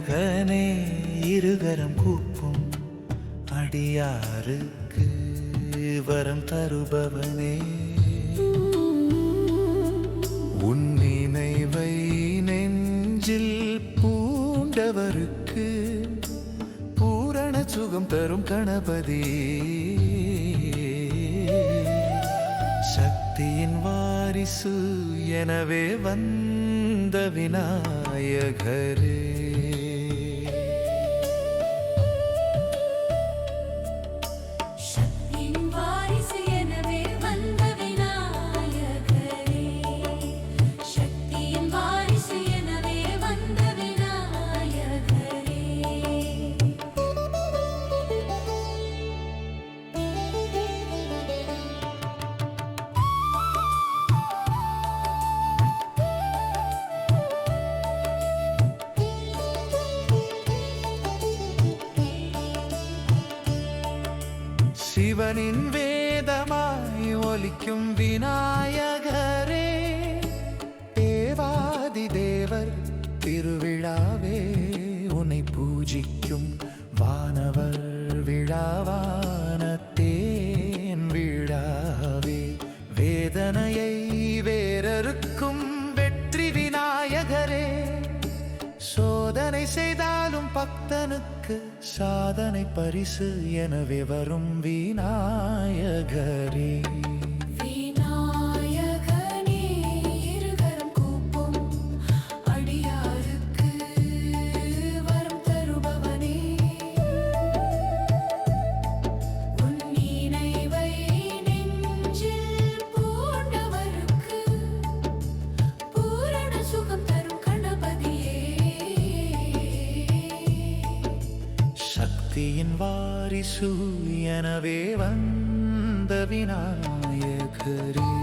அழகனே இருகரம் கூப்பும் அடியாருக்கு வரம் தருபவனே. உன் நினைவை நெஞ்சில் பூண்டவருக்கு பூரண சுகம் தரும் கணபதி. சக்தியின் வாரிசு எனவே வந்த விநாயகரே. சிவனின் வேதமாய் ஒலிக்கும் விநாயகரே தேவாதி தேவர் திருவிழாவே உன்னை பூஜிக்கும் பக்தனுக்கு சாதனை பரிசு எனவே வரும் விநாயகரே. சக்தியின் வாரிசு எனவே வந்த விநாயகரே.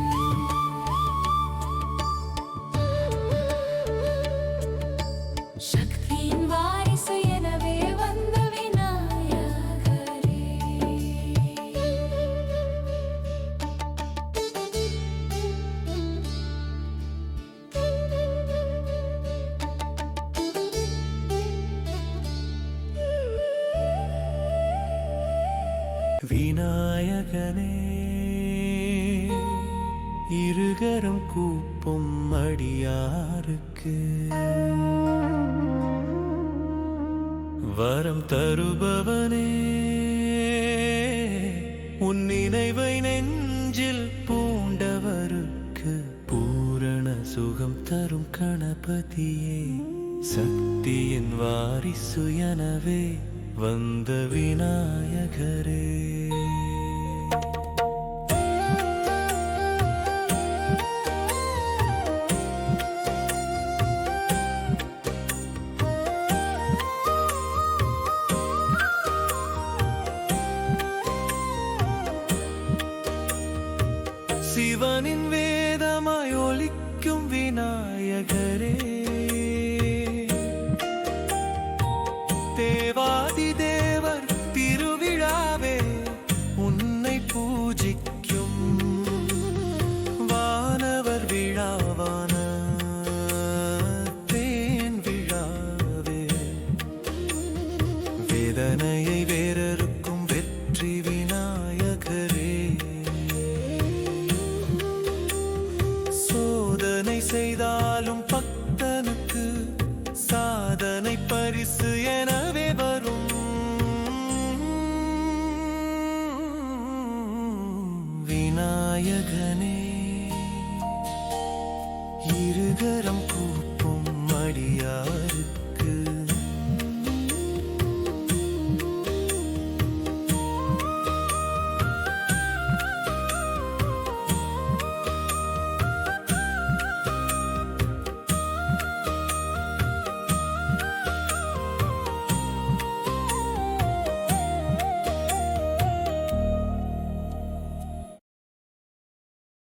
விநாயகனே இருகரம் கூப்பம் அடியாருக்கு. வரம் தருபவனே உன் நினைவை நெஞ்சில் பூண்டவருக்கு. பூரண சுகம் தரும் கணபதியே சக்தியின் வாரிசு எனவே. வந்த விநாயகரே. சிவனின் வேதமாய் ஒழிக்கும் விநாயகரே. செய்தாலும் பக்தனுக்கு சாதனை பரிசு எனவே வரும். விநாயகனே இருகரம் கூப்பும் அடியார்.